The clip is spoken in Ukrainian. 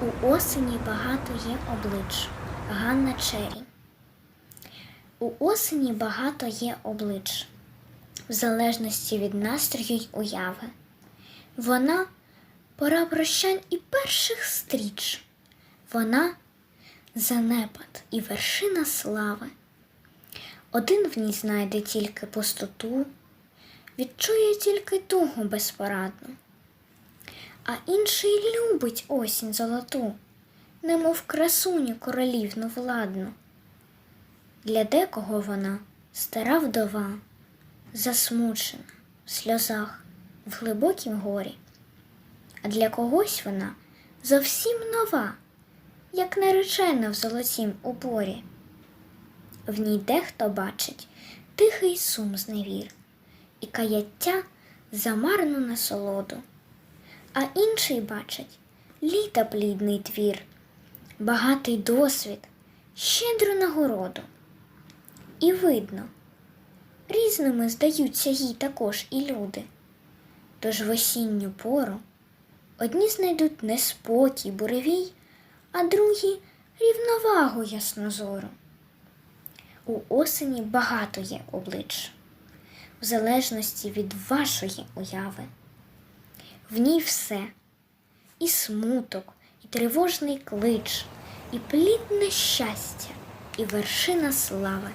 У осені багато є облич. Ганна Чері. У осені багато є облич, в залежності від настрою й уяви. Вона пора прощань і перших стріч. Вона занепад і вершина слави. Один в ній знайде тільки пустоту, відчує тільки тугу безпорадну, а інший любить осінь золоту, немов красуню королівну владну. Для декого вона стара вдова, засмучена в сльозах, в глибокім горі, а для когось вона зовсім нова, як наречена в золотім упорі. В ній дехто бачить тихий сум зневір і каяття за марну насолоду, а інший бачить літа плідний твір, багатий досвід, щедру нагороду. І видно, різними здаються їй також і люди. Тож в осінню пору одні знайдуть неспокій, буревій, а другі рівновагу яснозору. У осені багато є облич, в залежності від вашої уяви. В ній все і смуток, і тривожний клич, і плідне щастя, і вершина слави.